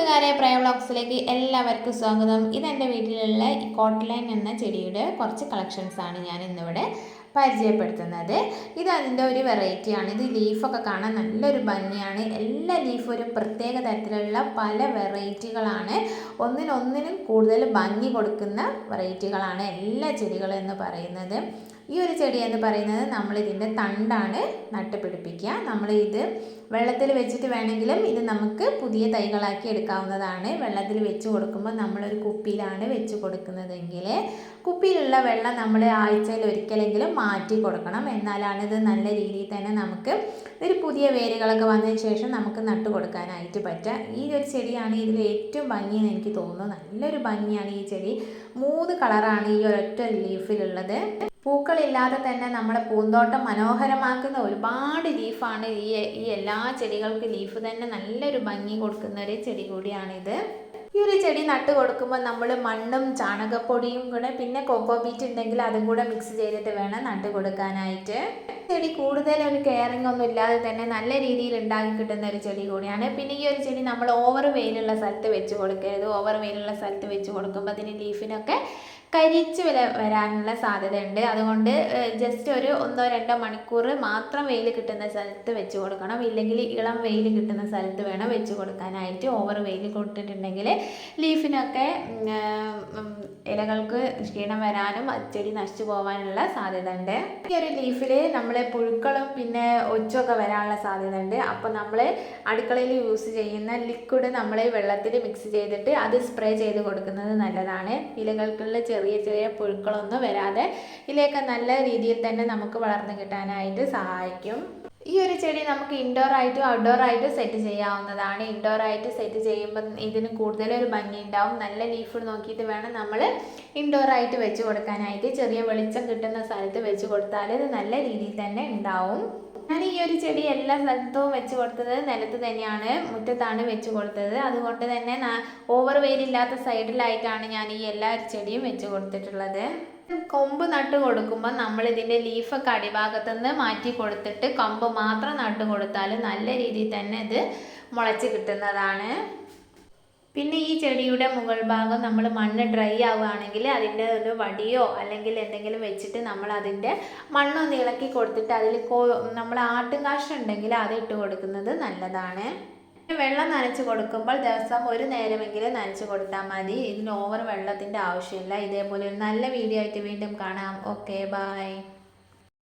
കൂട്ടുകാരെ പ്രയ വ്ളോഗ്സിലേക്ക് എല്ലാവർക്കും സ്വാഗതം. ഇതെന്റെ വീട്ടിലുള്ള ഈ കോട്ട്ലൈൻ എന്ന ചെടിയുടെ കുറച്ച് കളക്ഷൻസ് ആണ് ഞാൻ ഇന്നിവിടെ പരിചയപ്പെടുത്തുന്നത്. ഇത് അതിന്റെ ഒരു വെറൈറ്റിയാണ് ഇത് ലീഫൊക്കെ കാണാൻ നല്ലൊരു ഭംഗിയാണ്. എല്ലാ ലീഫും ഒരു പ്രത്യേക തരത്തിലുള്ള പല വെറൈറ്റികളാണ് ഒന്നിനൊന്നിനും കൂടുതൽ ഭംഗി കൊടുക്കുന്ന വെറൈറ്റികളാണ് എല്ലാ ചെടികളും എന്ന് പറയുന്നത്. ഈ ഒരു ചെടി എന്ന് പറയുന്നത് നമ്മൾ ഇതിന്റെ തണ്ടാണ് നട്ടുപിടിപ്പിക്കുക. നമ്മൾ ഇത് വെള്ളത്തിൽ വെച്ചിട്ട് വേണമെങ്കിലും ഇത് നമുക്ക് പുതിയ തൈകളാക്കി എടുക്കാവുന്നതാണ്. വെള്ളത്തിൽ വെച്ച് കൊടുക്കുമ്പോൾ നമ്മളൊരു കുപ്പിയിലാണ് വെച്ച് കൊടുക്കുന്നതെങ്കിൽ കുപ്പിയിലുള്ള വെള്ളം നമ്മൾ ആഴ്ചയിൽ ഒരിക്കലെങ്കിലും മാറ്റി കൊടുക്കണം. എന്നാലാണ് ഇത് നല്ല രീതിയിൽ തന്നെ നമുക്ക് ഒരു പുതിയ വേരുകളൊക്കെ വന്നതിന് ശേഷം നമുക്ക് നട്ടു കൊടുക്കാനായിട്ട് പറ്റുക. ഈ ഒരു ചെടിയാണ് ഇതിൽ ഏറ്റവും ഭംഗിയെന്ന് എനിക്ക് തോന്നുന്നു. നല്ലൊരു ഭംഗിയാണ് ഈ ചെടി. മൂന്ന് കളറാണ് ഈ ഒരൊറ്റ ലീഫിലുള്ളത് പൂക്കളില്ലാതെ തന്നെ നമ്മുടെ പൂന്തോട്ടം മനോഹരമാക്കുന്ന ഒരുപാട് ലീഫാണ്. ഈ ഈ എല്ലാ ചെടികൾക്കും ലീഫ് തന്നെ നല്ലൊരു ഭംഗി കൊടുക്കുന്ന ഒരു ചെടി കൂടിയാണിത്. ഈ ഒരു ചെടി നട്ട് കൊടുക്കുമ്പോൾ നമ്മൾ മണ്ണും ചാണകപ്പൊടിയും കൂടെ പിന്നെ കൊക്കോ ബീറ്റ് ഉണ്ടെങ്കിൽ അതും കൂടെ മിക്സ് ചെയ്തിട്ട് വേണം നട്ട് കൊടുക്കാനായിട്ട്. ചെടി കൂടുതൽ ഒരു കെയറിങ് ഒന്നും ഇല്ലാതെ തന്നെ നല്ല രീതിയിൽ ഉണ്ടാക്കി കിട്ടുന്ന ഒരു ചെടി കൂടിയാണ്. പിന്നെ ഈ ഒരു ചെടി നമ്മൾ ഓവർ വെയിലുള്ള സ്ഥലത്ത് വെച്ച് കൊടുക്കരുത്. ഓവർ വെയിലുള്ള സ്ഥലത്ത് വെച്ച് കൊടുക്കുമ്പോൾ അതിന് ലീഫിനൊക്കെ കരിച്ച് വരാനുള്ള സാധ്യതയുണ്ട്. അതുകൊണ്ട് ജസ്റ്റ് ഒരു ഒന്നോ രണ്ടോ മണിക്കൂർ മാത്രം വെയിൽ കിട്ടുന്ന സ്ഥലത്ത് വെച്ച് കൊടുക്കണം. ഇല്ലെങ്കിൽ ഇളം വെയിൽ കിട്ടുന്ന സ്ഥലത്ത് വേണം വെച്ച് കൊടുക്കാനായിട്ട്. ഓവർ വെയിൽ കൊടുത്തിട്ടുണ്ടെങ്കിൽ ലീഫിനൊക്കെ ഇലകൾക്ക് ക്ഷീണം വരാനും ചെടി നശിച്ചു പോകാനുള്ള സാധ്യത ഉണ്ട് ഈ ഒരു ലീഫിൽ നമ്മൾ പുഴുക്കളും പിന്നെ ഒച്ചൊക്കെ വരാനുള്ള സാധ്യത ഉണ്ട് അപ്പോൾ നമ്മൾ അടുക്കളയിൽ യൂസ് ചെയ്യുന്ന ലിക്വിഡ് നമ്മൾ വെള്ളത്തിൽ മിക്സ് ചെയ്തിട്ട് അത് സ്പ്രേ ചെയ്ത് കൊടുക്കുന്നത് നല്ലതാണ്. ഇലകൾക്കുള്ള ചെറിയ ചെറിയ പുഴുക്കളൊന്നും വരാതെ ഇതിലേക്ക് നല്ല രീതിയിൽ തന്നെ നമുക്ക് വളർന്നു കിട്ടാനായിട്ട് സഹായിക്കും. ഈ ഒരു ചെടി നമുക്ക് ഇൻഡോർ ആയിട്ടും ഔട്ട്ഡോർ ആയിട്ടും സെറ്റ് ചെയ്യാവുന്നതാണ്. ഇൻഡോർ ആയിട്ട് സെറ്റ് ചെയ്യുമ്പോൾ ഇതിന് ഒരു ഭംഗി ഉണ്ടാവും. നല്ല ലീഫ് നോക്കിയിട്ട് വേണം നമ്മൾ ഇൻഡോർ ആയിട്ട് വെച്ച് കൊടുക്കാനായിട്ട്. ചെറിയ വെളിച്ചം കിട്ടുന്ന സ്ഥലത്ത് വെച്ച് കൊടുത്താൽ ഇത് നല്ല രീതിയിൽ തന്നെ ഉണ്ടാവും. ഒരു ചെടി എല്ലാ സ്ഥലത്തും വെച്ച് കൊടുത്തത് നിലത്ത് തന്നെയാണ് മുറ്റത്താണ് വെച്ച് കൊടുത്തത്. അതുകൊണ്ട് തന്നെ ഓവർ വെയിലില്ലാത്ത സൈഡിലായിട്ടാണ് ഞാൻ ഈ എല്ലാ ചെടിയും വെച്ച് കൊടുത്തിട്ടുള്ളത്. കൊമ്പ് നട്ട് കൊടുക്കുമ്പോൾ നമ്മൾ ഇതിന്റെ ലീഫൊക്കെ അടിഭാഗത്തു നിന്ന് മാറ്റി കൊടുത്തിട്ട് കൊമ്പ് മാത്രം നട്ട് കൊടുത്താൽ നല്ല രീതിയിൽ തന്നെ ഇത് മുളച്ച് കിട്ടുന്നതാണ്. പിന്നെ ഈ ചെടിയുടെ മുകൾ ഭാഗം നമ്മൾ മണ്ണ് ഡ്രൈ ആവുകയാണെങ്കിൽ അതിന്റെ ഒരു വടിയോ അല്ലെങ്കിൽ എന്തെങ്കിലും വെച്ചിട്ട് നമ്മൾ അതിന്റെ മണ്ണൊന്ന് ഇളക്കി കൊടുത്തിട്ട് അതിൽ കോ നമ്മൾ ആട്ടും ഉണ്ടെങ്കിൽ അത് ഇട്ട് കൊടുക്കുന്നത് നല്ലതാണ്. വെള്ളം നനച്ച് കൊടുക്കുമ്പോൾ ദിവസം ഒരു നേരമെങ്കിലും നനച്ച് കൊടുത്താൽ മതി. ഇതിന് ഓവർ വെള്ളത്തിന്റെ ആവശ്യമില്ല. ഇതേപോലെ ഒരു നല്ല വീഡിയോ ആയിട്ട് വീണ്ടും കാണാം. Okay bye